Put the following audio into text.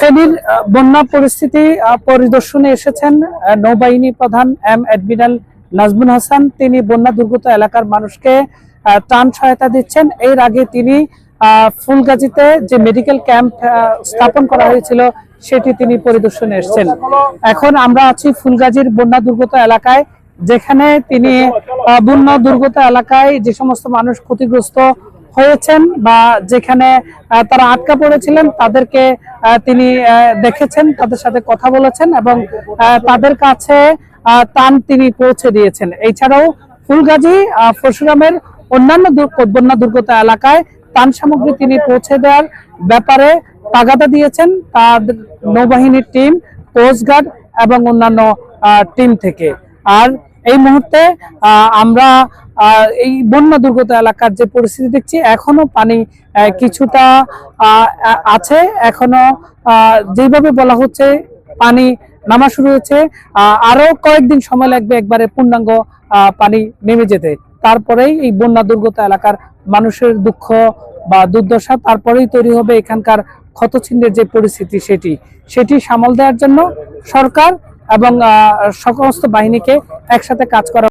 ফেনীর বন্যা পরিস্থিতি পরিদর্শনে এসেছেন নৌবাহিনী প্রধান এম অ্যাডমিরাল নাজমুল হাসান। তিনি বন্যা দুর্গত এলাকার মানুষকে ত্রাণ সহায়তা দিচ্ছেন। এর আগে তিনি ফুলগাজীতে যে মেডিকেল ক্যাম্প স্থাপন করা হয়েছিল, সেটি তিনি পরিদর্শনে এসেছেন। এখন আমরা আছি ফুলগাজীর বন্যা দুর্গত এলাকায়, যেখানে তিনি বন্যা দুর্গত এলাকায় যে সমস্ত মানুষ ক্ষতিগ্রস্ত হয়েছেন বা যেখানে তারা আটকা পড়েছিলেন, তাদেরকে তিনি দেখেছেন, তাদের সাথে কথা বলেছেন এবং তাদের কাছে ত্রাণ তিনি পৌঁছে দিয়েছেন। এছাড়াও ফুলগাজী পরশুরামের অন্যান্য বন্যা দুর্গত এলাকায় ত্রাণ সামগ্রী তিনি পৌঁছে দেওয়ার ব্যাপারে তাগাদা দিয়েছেন। তাদের নৌবাহিনীর টিম কোস্টগার্ড এবং অন্যান্য টিম থেকে। আর এই মুহূর্তে আমরা এই বন্যা দুর্গত এলাকার যে পরিস্থিতি দেখছি, এখনও পানি কিছুটা আছে। এখনও যেভাবে বলা হচ্ছে, পানি নামা শুরু হয়েছে। আরও কয়েকদিন সময় লাগবে একবারে পূর্ণাঙ্গ পানি নেমে যেতে। তারপরেই এই বন্যা দুর্গত এলাকার মানুষের দুঃখ বা দুর্দশা, তারপরেই তৈরি হবে এখানকার ক্ষতচিহ্নের যে পরিস্থিতি সেটি। সেটি সামাল দেওয়ার জন্য সরকার এবং সমস্ত বাহিনীকে একসাথে কাজ করা